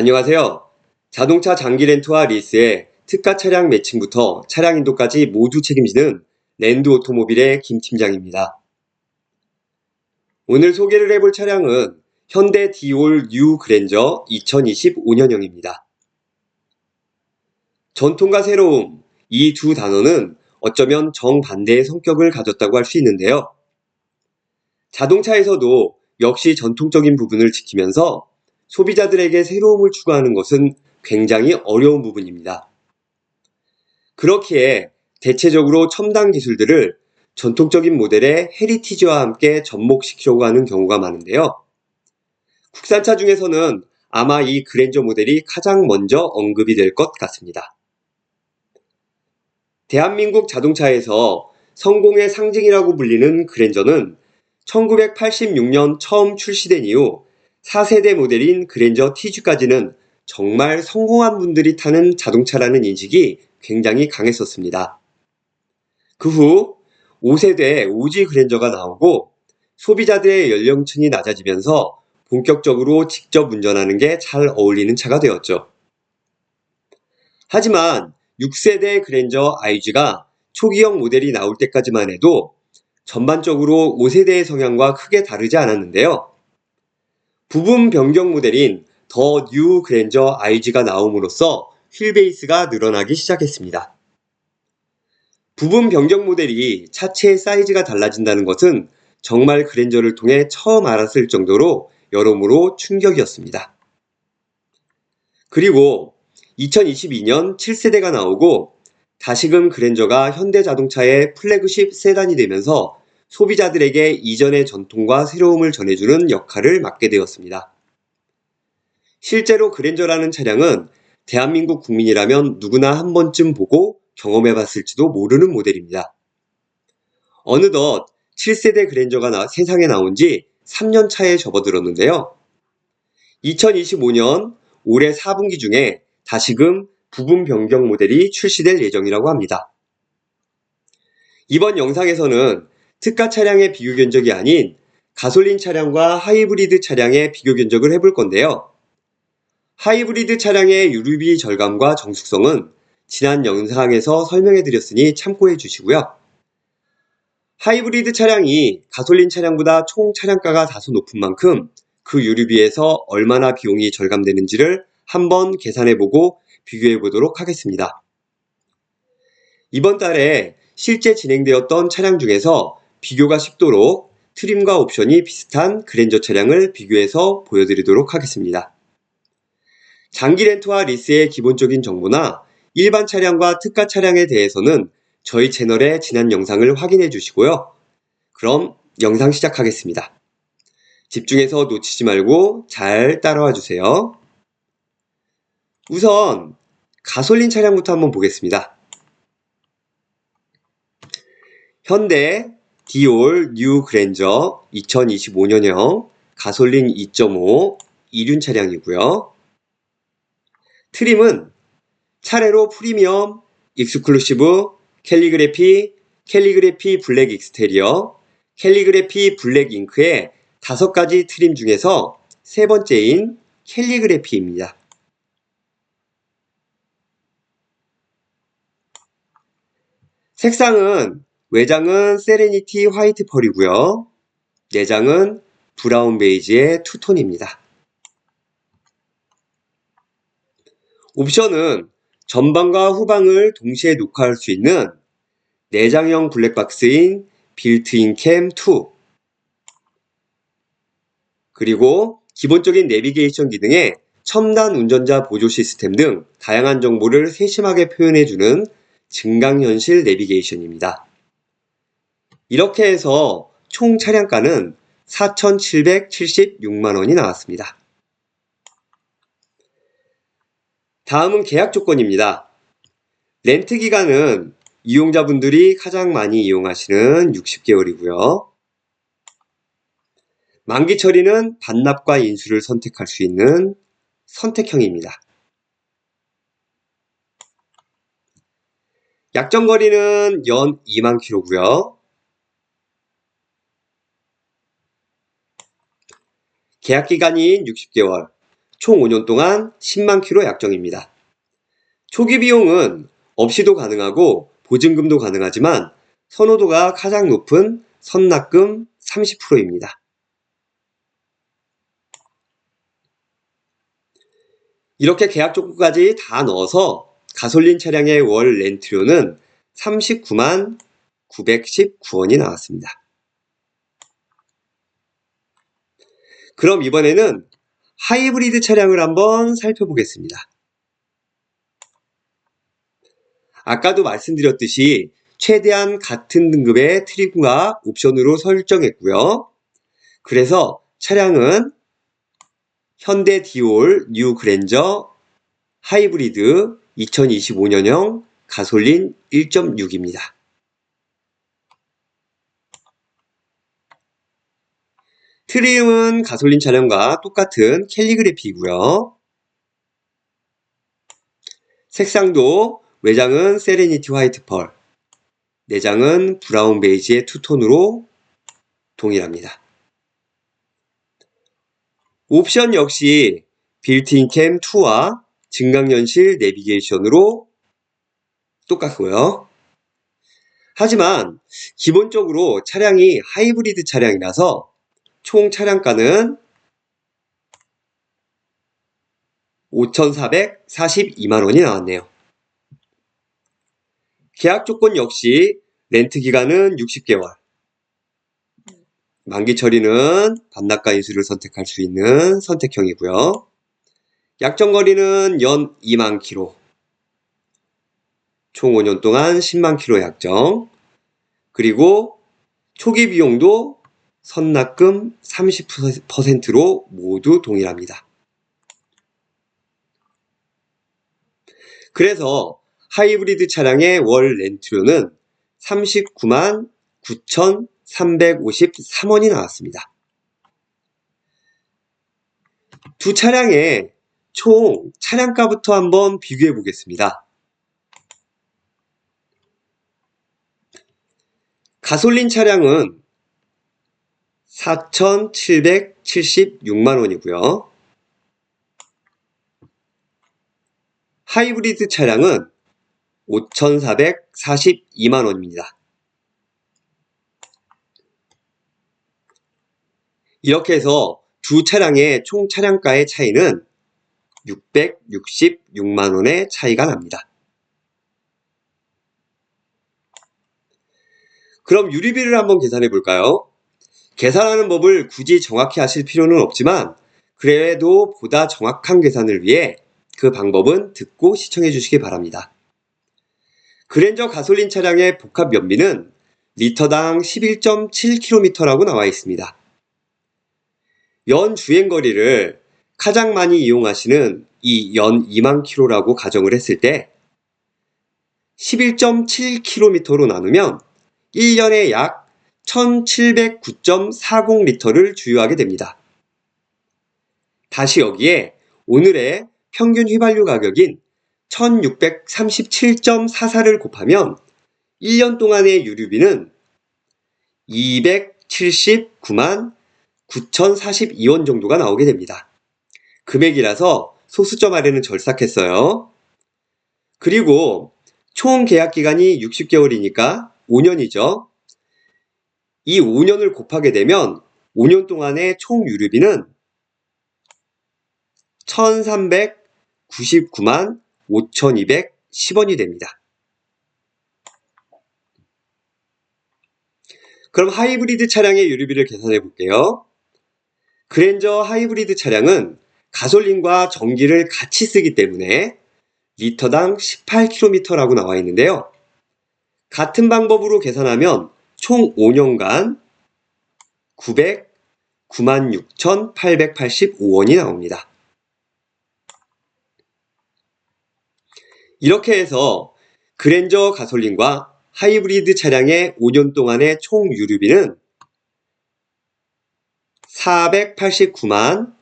안녕하세요. 자동차 장기 렌트와 리스의 특가 차량 매칭부터 차량 인도까지 모두 책임지는 랜드 오토모빌의 김 팀장입니다. 오늘 소개를 해볼 차량은 현대 디올 뉴 그랜저 2025년형입니다. 전통과 새로움, 이 두 단어는 어쩌면 정반대의 성격을 가졌다고 할 수 있는데요. 자동차에서도 역시 전통적인 부분을 지키면서 소비자들에게 새로움을 추구하는 것은 굉장히 어려운 부분입니다. 그렇기에 대체적으로 첨단 기술들을 전통적인 모델의 헤리티지와 함께 접목시키려고 하는 경우가 많은데요. 국산차 중에서는 아마 이 그랜저 모델이 가장 먼저 언급이 될 것 같습니다. 대한민국 자동차에서 성공의 상징이라고 불리는 그랜저는 1986년 처음 출시된 이후 4세대 모델인 그랜저 TG까지는 정말 성공한 분들이 타는 자동차라는 인식이 굉장히 강했었습니다. 그 후 5세대 오지 그랜저가 나오고 소비자들의 연령층이 낮아지면서 본격적으로 직접 운전하는 게 잘 어울리는 차가 되었죠. 하지만 6세대 그랜저 IG가 초기형 모델이 나올 때까지만 해도 전반적으로 5세대의 성향과 크게 다르지 않았는데요. 부분 변경 모델인 더 뉴 그랜저 IG가 나옴으로써 휠베이스가 늘어나기 시작했습니다. 부분 변경 모델이 차체의 사이즈가 달라진다는 것은 정말 그랜저를 통해 처음 알았을 정도로 여러모로 충격이었습니다. 그리고 2022년 7세대가 나오고 다시금 그랜저가 현대 자동차의 플래그십 세단이 되면서 소비자들에게 이전의 전통과 새로움을 전해주는 역할을 맡게 되었습니다. 실제로 그랜저라는 차량은 대한민국 국민이라면 누구나 한 번쯤 보고 경험해 봤을지도 모르는 모델입니다. 어느덧 7세대 그랜저가 나, 세상에 나온 지 3년 차에 접어들었는데요. 2025년 올해 4분기 중에 다시금 부분 변경 모델이 출시될 예정이라고 합니다. 이번 영상에서는 특가 차량의 비교 견적이 아닌 가솔린 차량과 하이브리드 차량의 비교 견적을 해볼 건데요. 하이브리드 차량의 유류비 절감과 정숙성은 지난 영상에서 설명해 드렸으니 참고해 주시고요. 하이브리드 차량이 가솔린 차량보다 총 차량가가 다소 높은 만큼 그 유류비에서 얼마나 비용이 절감되는지를 한번 계산해 보고 비교해 보도록 하겠습니다. 이번 달에 실제 진행되었던 차량 중에서 비교가 쉽도록 트림과 옵션이 비슷한 그랜저 차량을 비교해서 보여드리도록 하겠습니다. 장기 렌트와 리스의 기본적인 정보나 일반 차량과 특가 차량에 대해서는 저희 채널의 지난 영상을 확인해 주시고요. 그럼 영상 시작하겠습니다. 집중해서 놓치지 말고 잘 따라와 주세요. 우선 가솔린 차량부터 한번 보겠습니다. 현대 디올 뉴 그랜저 2025년형 가솔린 2.5 이륜 차량이고요. 트림은 차례로 프리미엄, 익스클루시브, 캘리그래피, 캘리그래피 블랙 익스테리어, 캘리그래피 블랙 잉크의 다섯 가지 트림 중에서 세 번째인 캘리그래피입니다. 색상은 외장은 세레니티 화이트 펄이고요. 내장은 브라운 베이지의 투톤입니다. 옵션은 전방과 후방을 동시에 녹화할 수 있는 내장형 블랙박스인 빌트인 캠2 그리고 기본적인 내비게이션 기능에 첨단 운전자 보조 시스템 등 다양한 정보를 세심하게 표현해주는 증강현실 내비게이션입니다. 이렇게 해서 총 차량가는 4,776만원이 나왔습니다. 다음은 계약 조건입니다. 렌트 기간은 이용자분들이 가장 많이 이용하시는 60개월이고요. 만기 처리는 반납과 인수를 선택할 수 있는 선택형입니다. 약정 거리는 연 2만 킬로고요. 계약 기간인 60개월, 총 5년 동안 10만 킬로 약정입니다. 초기 비용은 없이도 가능하고 보증금도 가능하지만 선호도가 가장 높은 선납금 30%입니다. 이렇게 계약 조건까지 다 넣어서 가솔린 차량의 월 렌트료는 39만 919원이 나왔습니다. 그럼 이번에는 하이브리드 차량을 한번 살펴보겠습니다. 아까도 말씀드렸듯이 최대한 같은 등급의 트림과 옵션으로 설정했고요. 그래서 차량은 현대 디올 뉴 그랜저 하이브리드 2025년형 가솔린 1.6입니다. 트림은 가솔린 차량과 똑같은 캘리그래피이고요. 색상도 외장은 세레니티 화이트 펄, 내장은 브라운 베이지의 투톤으로 동일합니다. 옵션 역시 빌트인 캠 2와 증강연실 내비게이션으로 똑같고요. 하지만 기본적으로 차량이 하이브리드 차량이라서 총 차량가는 5,442만 원이 나왔네요. 계약 조건 역시 렌트 기간은 60개월. 만기 처리는 반납가 인수를 선택할 수 있는 선택형이고요. 약정 거리는 연 2만 킬로. 총 5년 동안 10만 킬로 약정. 그리고 초기 비용도 선납금 30%로 모두 동일합니다. 그래서 하이브리드 차량의 월 렌트료는 39만 9,353원이 나왔습니다. 두 차량의 총 차량가부터 한번 비교해 보겠습니다. 가솔린 차량은 4,776만 원이고요. 하이브리드 차량은 5,442만 원입니다. 이렇게 해서 두 차량의 총 차량가의 차이는 666만 원의 차이가 납니다. 그럼 유리비를 한번 계산해 볼까요? 계산하는 법을 굳이 정확히 하실 필요는 없지만 그래도 보다 정확한 계산을 위해 그 방법은 듣고 시청해 주시기 바랍니다. 그랜저 가솔린 차량의 복합 연비는 리터당 11.7km라고 나와 있습니다. 연 주행 거리를 가장 많이 이용하시는 이 연 2만 킬로라고 가정을 했을 때 11.7km로 나누면 1년에 약 1709.40리터를 주유하게 됩니다. 다시 여기에 오늘의 평균 휘발유 가격인 1637.44를 곱하면 1년 동안의 유류비는 279만 9,042원 정도가 나오게 됩니다. 금액이라서 소수점 아래는 절삭했어요. 그리고 총 계약 기간이 60개월이니까 5년이죠. 이 5년을 곱하게 되면 5년 동안의 총 유류비는 1,399만 5,210원이 됩니다. 그럼 하이브리드 차량의 유류비를 계산해 볼게요. 그랜저 하이브리드 차량은 가솔린과 전기를 같이 쓰기 때문에 리터당 18km라고 나와 있는데요. 같은 방법으로 계산하면 총 5년간 996,885원이 나옵니다. 이렇게 해서 그랜저 가솔린과 하이브리드 차량의 5년 동안의 총 유류비는 489만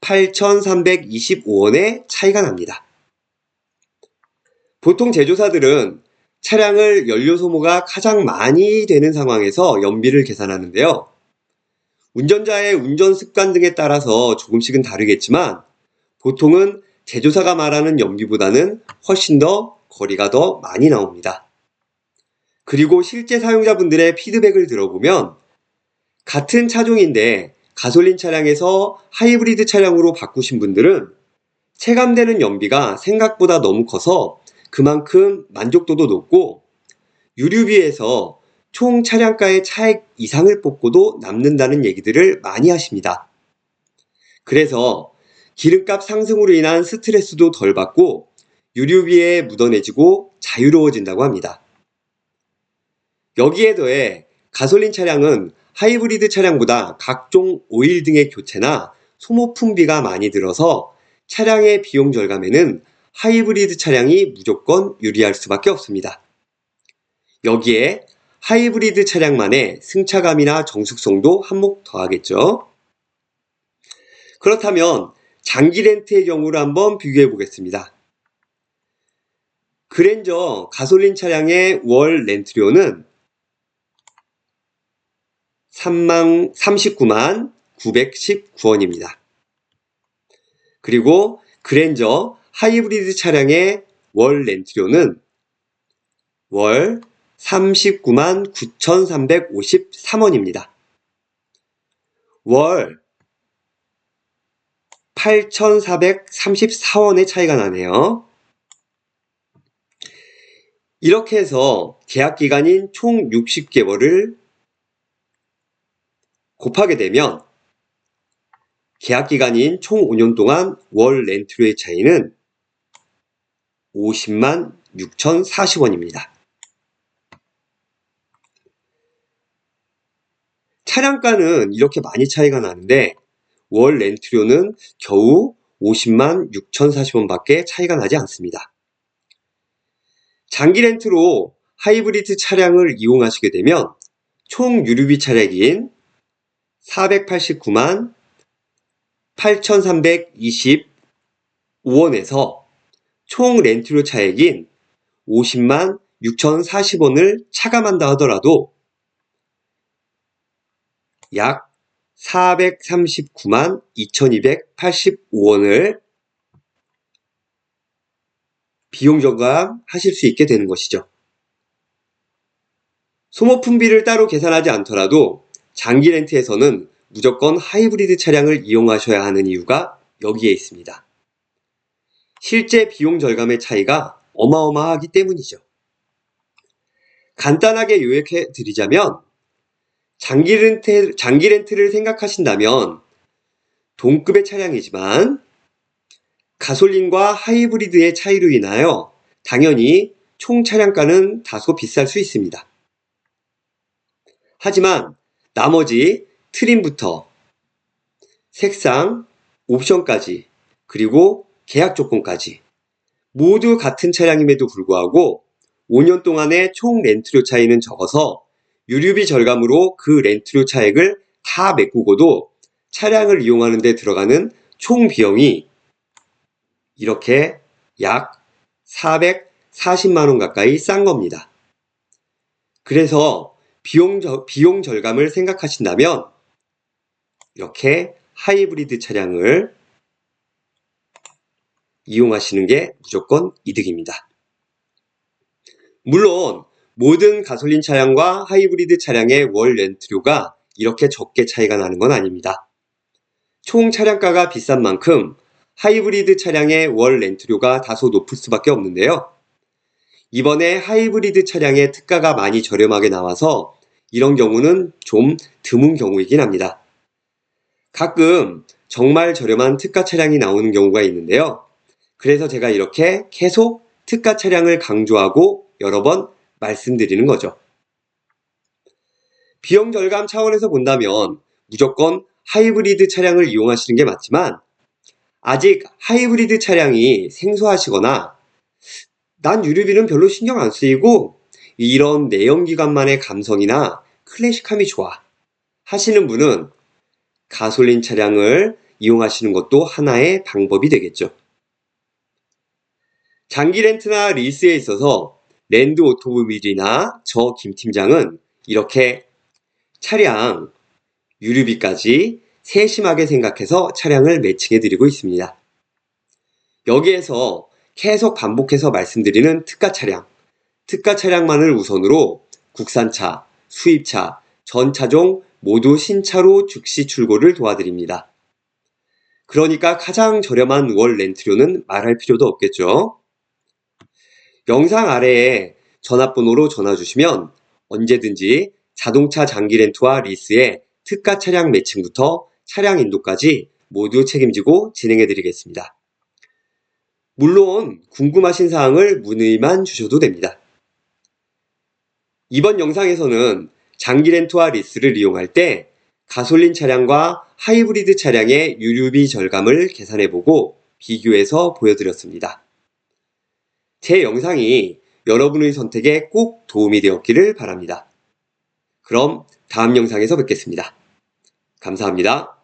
8,325원의 차이가 납니다. 보통 제조사들은 차량을 연료 소모가 가장 많이 되는 상황에서 연비를 계산하는데요. 운전자의 운전 습관 등에 따라서 조금씩은 다르겠지만 보통은 제조사가 말하는 연비보다는 훨씬 더 거리가 더 많이 나옵니다. 그리고 실제 사용자분들의 피드백을 들어보면 같은 차종인데 가솔린 차량에서 하이브리드 차량으로 바꾸신 분들은 체감되는 연비가 생각보다 너무 커서 그만큼 만족도도 높고 유류비에서 총 차량가의 차액 이상을 뽑고도 남는다는 얘기들을 많이 하십니다. 그래서 기름값 상승으로 인한 스트레스도 덜 받고 유류비에 묻어내지고 자유로워진다고 합니다. 여기에 더해 가솔린 차량은 하이브리드 차량보다 각종 오일 등의 교체나 소모품비가 많이 들어서 차량의 비용 절감에는 하이브리드 차량이 무조건 유리할 수밖에 없습니다. 여기에 하이브리드 차량만의 승차감이나 정숙성도 한몫 더하겠죠. 그렇다면 장기 렌트의 경우를 한번 비교해 보겠습니다. 그랜저 가솔린 차량의 월 렌트료는 3만, 39만 919원입니다. 그리고 그랜저 하이브리드 차량의 월 렌트료는 월 39만 9,353원입니다. 월 8,434원의 차이가 나네요. 이렇게 해서 계약 기간인 총 60개월을 곱하게 되면 계약 기간인 총 5년 동안 월 렌트료의 차이는 50만 6,040원입니다. 차량가는 이렇게 많이 차이가 나는데 월 렌트료는 겨우 50만 6,040원 밖에 차이가 나지 않습니다. 장기 렌트로 하이브리드 차량을 이용하시게 되면 총 유류비 차량인 489만 8,325원에서 총 렌트료 차액인 50만 6,040원을 차감한다 하더라도 약 439만 2,285원을 비용 절감하실 수 있게 되는 것이죠. 소모품비를 따로 계산하지 않더라도 장기 렌트에서는 무조건 하이브리드 차량을 이용하셔야 하는 이유가 여기에 있습니다. 실제 비용 절감의 차이가 어마어마하기 때문이죠. 간단하게 요약해 드리자면 장기 렌트, 장기 렌트를 생각하신다면 동급의 차량이지만 가솔린과 하이브리드의 차이로 인하여 당연히 총 차량가는 다소 비쌀 수 있습니다. 하지만 나머지 트림부터 색상, 옵션까지 그리고 계약 조건까지 모두 같은 차량임에도 불구하고 5년 동안의 총 렌트료 차이는 적어서 유류비 절감으로 그 렌트료 차액을 다 메꾸고도 차량을 이용하는 데 들어가는 총 비용이 이렇게 약 440만 원 가까이 싼 겁니다. 그래서 비용, 비용 절감을 생각하신다면 이렇게 하이브리드 차량을 이용하시는 게 무조건 이득입니다. 물론 모든 가솔린 차량과 하이브리드 차량의 월 렌트료가 이렇게 적게 차이가 나는 건 아닙니다. 총 차량가가 비싼 만큼 하이브리드 차량의 월 렌트료가 다소 높을 수밖에 없는데요. 이번에 하이브리드 차량의 특가가 많이 저렴하게 나와서 이런 경우는 좀 드문 경우이긴 합니다. 가끔 정말 저렴한 특가 차량이 나오는 경우가 있는데요. 그래서 제가 이렇게 계속 특가 차량을 강조하고 여러 번 말씀드리는 거죠. 비용 절감 차원에서 본다면 무조건 하이브리드 차량을 이용하시는 게 맞지만 아직 하이브리드 차량이 생소하시거나 난 유류비는 별로 신경 안 쓰이고 이런 내연기관만의 감성이나 클래식함이 좋아 하시는 분은 가솔린 차량을 이용하시는 것도 하나의 방법이 되겠죠. 장기 렌트나 리스에 있어서 랜드 오토모빌이나 저 김 팀장은 이렇게 차량 유류비까지 세심하게 생각해서 차량을 매칭해 드리고 있습니다. 여기에서 계속 반복해서 말씀드리는 특가 차량, 특가 차량만을 우선으로 국산차, 수입차, 전 차종 모두 신차로 즉시 출고를 도와드립니다. 그러니까 가장 저렴한 월 렌트료는 말할 필요도 없겠죠. 영상 아래에 전화번호로 전화 주시면 언제든지 자동차 장기 렌트와 리스의 특가 차량 매칭부터 차량 인도까지 모두 책임지고 진행해 드리겠습니다. 물론 궁금하신 사항을 문의만 주셔도 됩니다. 이번 영상에서는 장기 렌트와 리스를 이용할 때 가솔린 차량과 하이브리드 차량의 유류비 절감을 계산해보고 비교해서 보여드렸습니다. 제 영상이 여러분의 선택에 꼭 도움이 되었기를 바랍니다. 그럼 다음 영상에서 뵙겠습니다. 감사합니다.